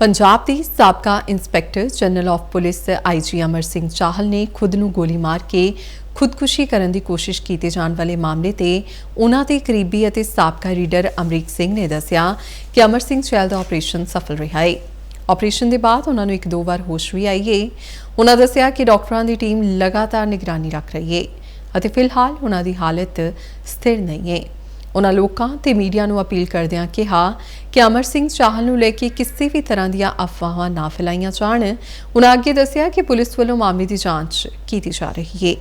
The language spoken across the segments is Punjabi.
ਪੰਜਾਬ ਦੀ ਸਾਬਕਾ inspector general of police IG Amar Singh Chahal ਨੇ ਖੁਦ ਨੂੰ ਗੋਲੀ ਮਾਰ ਕੇ ਖੁਦਕੁਸ਼ੀ ਕਰਨ ਦੀ ਕੋਸ਼ਿਸ਼ ਕੀਤੇ ਜਾਣ ਵਾਲੇ ਮਾਮਲੇ ਤੇ ਉਹਨਾਂ ਦੇ ਕਰੀਬੀ ਅਤੇ ਸਾਬਕਾ ਰੀਡਰ ਅਮਰੀਕ ਸਿੰਘ ਨੇ ਦੱਸਿਆ ਕਿ ਅਮਰ ਸਿੰਘ ਚੈਲ ਦਾ ਆਪਰੇਸ਼ਨ ਸਫਲ ਰਿਹਾ ਹੈ ਆਪਰੇਸ਼ਨ ਦੇ ਬਾਅਦ ਉਹਨਾਂ ਨੂੰ ਇੱਕ ਦੋ ਵਾਰ ਹੋਸ਼ ਵੀ ਆਈ ਹੈ ਉਹਨਾਂ ਦੱਸਿਆ ਕਿ ਡਾਕਟਰਾਂ ਦੀ ਟੀਮ ਲਗਾਤਾਰ ਨਿਗਰਾਨੀ ਰੱਖ ਰਹੀ ਹੈ ਅਤੇ ਫਿਲਹਾਲ ਉਹਨਾਂ ਦੀ ਹਾਲਤ ਸਥਿਰ ਨਹੀਂ ਹੈ ਉਹਨਾਂ ਲੋਕਾਂ ਤੇ ਮੀਡੀਆ ਨੂੰ ਅਪੀਲ ਕਰਦਿਆਂ ਕਿਹਾ ਕਿ ਅਮਰ ਸਿੰਘ ਚਾਹਲ ਨੂੰ ਲੈ ਕੇ ਕਿਸੇ ਵੀ ਤਰ੍ਹਾਂ ਦੀਆਂ ਅਫਵਾਹਾਂ ਨਾ ਫੈਲਾਈਆਂ ਜਾਣ। ਉਹਨਾਂ ਅੱਗੇ ਦੱਸਿਆ ਕਿ ਪੁਲਿਸ ਵੱਲੋਂ ਮਾਮਲੇ ਦੀ ਜਾਂਚ ਕੀਤੀ ਜਾ ਰਹੀ ਹੈ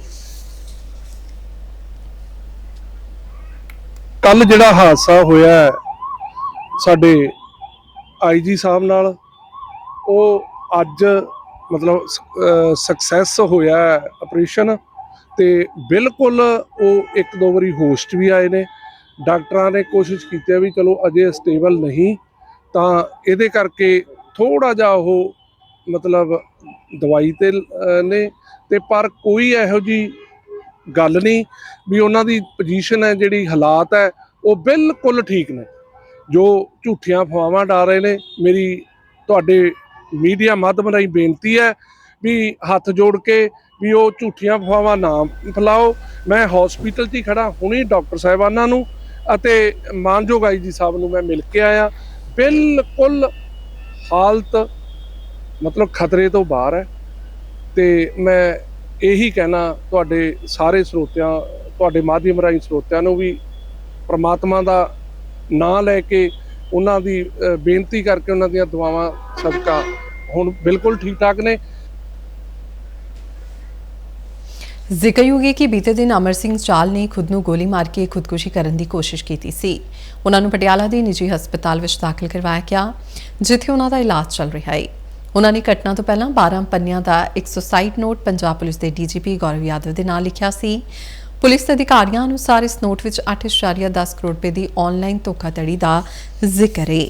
ਕੱਲ ਜਿਹੜਾ ਹਾਦਸਾ ਹੋਇਆ ਹੈ, ਸਾਡੇ ਆਈਜੀ ਸਾਹਿਬ ਨਾਲ ਉਹ ਅੱਜ ਮਤਲਬ ਸਕਸੈਸ ਹੋਇਆ ਆਪਰੇਸ਼ਨ ਤੇ ਬਿਲਕੁਲ ਉਹ ਇੱਕ ਦੋ ਵਾਰੀ ਹੋਸਟ ਵੀ ਆਏ ਨੇ। ਡਾਕਟਰਾਂ ਨੇ ਕੋਸ਼ਿਸ਼ ਕੀਤੀ ਹੈ ਵੀ ਚਲੋ ਅਜੇ ਸਟੇਬਲ ਨਹੀਂ, ਤਾਂ ਇਹਦੇ ਕਰਕੇ ਥੋੜਾ ਜਿਹਾ ਉਹ ਮਤਲਬ ਦਵਾਈ ਤੇ ਨੇ, ਤੇ ਪਰ ਕੋਈ ਇਹੋ ਜੀ ਗੱਲ ਨਹੀਂ ਵੀ ਉਹਨਾਂ ਦੀ ਪੋਜੀਸ਼ਨ ਹੈ, ਜਿਹੜੀ ਹਾਲਾਤ ਹੈ, ਉਹ ਬਿਲਕੁਲ ਠੀਕ ਨੇ। ਜੋ ਝੂਠੀਆਂ ਫਵਾਵਾਂ ਡਾ ਰਹੇ ਨੇ, ਮੇਰੀ ਤੁਹਾਡੇ ਮੀਡੀਆ ਮਾਧਿਅਮ ਰਾਹੀਂ ਬੇਨਤੀ ਹੈ ਵੀ ਹੱਥ ਜੋੜ ਕੇ ਵੀ ਉਹ ਝੂਠੀਆਂ ਫਵਾਵਾਂ ਨਾ ਫੈਲਾਓ। ਮੈਂ ਹਸਪੀਟਲ 'ਚ ਹੀ ਖੜਾ ਹੁਣੀ ਡਾਕਟਰ ਸਾਹਿਬਾਨਾਂ ਨੂੰ ਅਤੇ ਮਾਨਯੋਗ ਆਈਜੀ ਸਾਹਿਬ ਨੂੰ ਮੈਂ ਮਿਲ ਕੇ ਆਇਆ। ਬਿਲਕੁਲ ਹਾਲਤ ਮਤਲਬ ਖਤਰੇ ਤੋਂ ਬਾਹਰ ਹੈ। ਤੇ ਮੈਂ ਇਹੀ ਕਹਿਣਾ ਤੁਹਾਡੇ ਸਾਰੇ ਸਰੋਤਿਆਂ, ਤੁਹਾਡੇ ਮਾਧਿਅਮ ਰਾਹੀਂ ਸਰੋਤਿਆਂ ਨੂੰ ਵੀ ਪ੍ਰਮਾਤਮਾ ਦਾ ਨਾਂ ਲੈ ਕੇ ਉਹਨਾਂ ਦੀ ਬੇਨਤੀ ਕਰਕੇ ਉਹਨਾਂ ਦੀਆਂ ਦੁਆਵਾਂ ਸਦਕਾ ਹੁਣ ਬਿਲਕੁਲ ਠੀਕ ਠਾਕ ਨੇ। ਜ਼ਿਕਰਯੋਗ ਹੈ ਕਿ ਬੀਤੇ ਦਿਨ ਅਮਰ ਸਿੰਘ ਚਾਲ ਨੇ ਖੁਦ ਨੂੰ ਗੋਲੀ ਮਾਰ ਕੇ ਖੁਦਕੁਸ਼ੀ ਕਰਨ ਦੀ ਕੋਸ਼ਿਸ਼ ਕੀਤੀ ਸੀ। ਉਹਨਾਂ ਨੂੰ ਪਟਿਆਲਾ ਦੇ ਨਿੱਜੀ ਹਸਪਤਾਲ ਵਿੱਚ ਦਾਖਲ ਕਰਵਾਇਆ ਗਿਆ, ਜਿੱਥੇ ਉਹਨਾਂ ਦਾ ਇਲਾਜ ਚੱਲ ਰਿਹਾ ਹੈ। ਉਹਨਾਂ ਨੇ ਘਟਨਾ ਤੋਂ ਪਹਿਲਾਂ 12 ਪੰਨਿਆਂ ਦਾ ਇੱਕ ਸੁਸਾਈਡ ਨੋਟ ਪੰਜਾਬ ਪੁਲਿਸ ਦੇ ਡੀਜੀਪੀ ਗੌਰਵ ਯਾਦਵ ਦੇ ਨਾਲ ਲਿਖਿਆ ਸੀ। ਪੁਲਿਸ ਅਧਿਕਾਰੀਆਂ ਅਨੁਸਾਰ ਇਸ ਨੋਟ ਵਿੱਚ 8.10 ਕਰੋੜ ਰੁਪਏ ਦੀ ਆਨਲਾਈਨ ਧੋਖਾਧੜੀ ਦਾ ਜ਼ਿਕਰ ਹੈ।